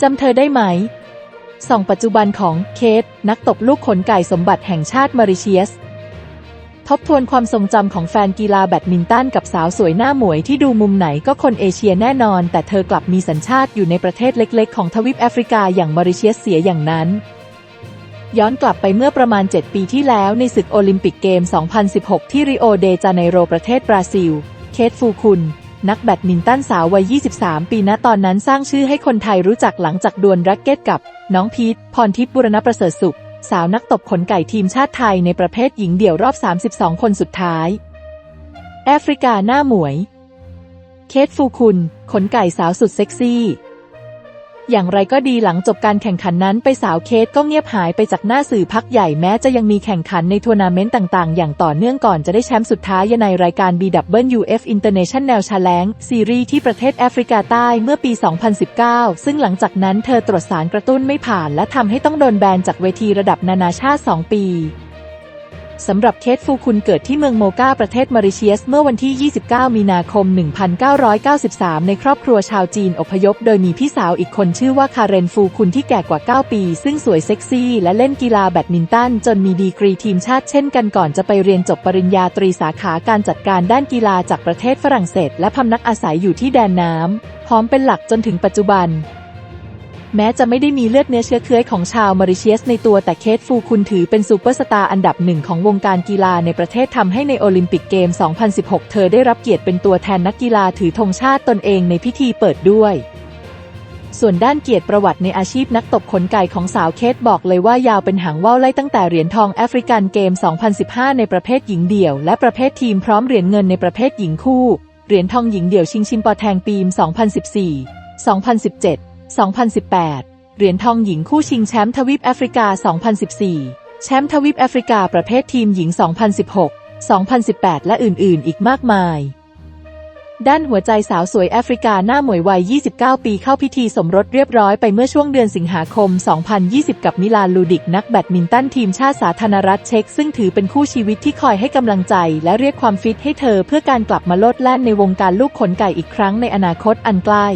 จำเธอได้ไหมส่องปัจจุบันของเคทนักตบลูกขนไก่สมบัติแห่งชาติมอริเชียส ทบทวนความทรงจำของแฟนกีฬาแบดมินตันกับสาวสวยหน้าหมวยที่ดูมุมไหนก็คนเอเชียแน่นอน แต่เธอกลับมีสัญชาติอยู่ในประเทศเล็กๆ ของทวีปแอฟริกาอย่างมอริเชียสเสียอย่างนั้น ย้อนกลับไปเมื่อประมาณ 7 ปีที่แล้วในศึกโอลิมปิกเกม 2016 ที่ริโอเดจาเนโรประเทศบราซิล เคทฟูคุน นักแบดมินตันสาววัย 23 ปีณตอนนั้นสร้างชื่อให้คนไทยรู้จักหลังจากดวลแร็กเก็ตกับ น้องพีทพรทิพย์บุรณประเสริฐสุข สาวนักตบขนไก่ทีมชาติไทยในประเภทหญิงเดี่ยวรอบ 32 คนสุดท้าย แอฟริกาหน้าหมวย เคทฟูคุนขนไก่สาวสุดเซ็กซี่ อย่างไรก็ดีหลังจบการแข่งขันนั้นไปสาวเคทก็เงียบหายไปจากหน้าสื่อพักใหญ่แม้จะยังมีแข่งขันในทัวร์นาเมนต์ต่างๆ อย่างต่อเนื่องก่อนจะได้แชมป์สุดท้ายในรายการ BWF International Challenge ซีรีส์ที่ประเทศแอฟริกาใต้เมื่อปี 2019 ซึ่งหลังจากนั้นเธอตรวจสารกระตุ้นไม่ผ่าน และทำให้ต้องโดนแบนจากเวทีระดับนานาชาติ 2 ปี สำหรับเคทฟูคุนเกิดที่เมืองโมกาประเทศมอริเชียส เมื่อวันที่ 29 มีนาคม 1993 ในครอบครัวชาวจีนอพยพ โดยมีพี่สาวอีกคนชื่อว่าคาเรนฟูคุนที่แก่กว่า 9 ปี ซึ่งสวยเซ็กซี่ และเล่นกีฬาแบดมินตัน จนมีดีกรีทีมชาติเช่นกันก่อนจะไปเรียนจบปริญญาตรีสาขาการจัดการด้านกีฬาจากประเทศฝรั่งเศส และพำนักอาศัยอยู่ที่แดนน้ำพร้อมเป็นหลักจนถึงปัจจุบัน แม้จะไม่ได้มีเลือดเนื้อเชื้อเคื้อของชาวมอริเชียสในตัวแต่เคทฟูคุณถือเป็นซูเปอร์สตาร์อันดับหนึ่งของวงการกีฬาในประเทศทำให้ในโอลิมปิกเกม 2016 เธอได้รับเกียรติเป็นตัวแทนนักกีฬาถือธงชาติตนเองในพิธีเปิดด้วย ส่วนด้านเกียรติประวัติในอาชีพนักตบขนไก่ของสาวเคทบอกเลยว่ายาวเป็นหางว่าวไล่ตั้งแต่เหรียญทองแอฟริกันเกม 2015 ในประเภทหญิงเดี่ยว และประเภททีมพร้อมเหรียญเงินในประเภทหญิงคู่ เหรียญทองหญิงเดี่ยวชิงชิมปอแทงปีม 2014 2017 2018 เหรียญทองหญิงคู่ชิงแชมป์ทวีปแอฟริกา 2014 แชมป์ทวีปแอฟริกาประเภททีมหญิง 2016 2018 และอื่นๆ อีกมากมาย ด้านหัวใจสาวสวยแอฟริกาหน้าหมวยวัย 29 ปีเข้าพิธีสมรสเรียบร้อยไปเมื่อช่วงเดือนสิงหาคม 2020 กับมิลานลูดิกนักแบดมินตันทีมชาติสาธารณรัฐเช็กซึ่งถือเป็นคู่ชีวิตที่คอยให้กำลังใจ และเรียกความฟิตให้เธอเพื่อการกลับมาโลดแล่นในวงการลูกขนไก่อีกครั้งในอนาคตอันใกล้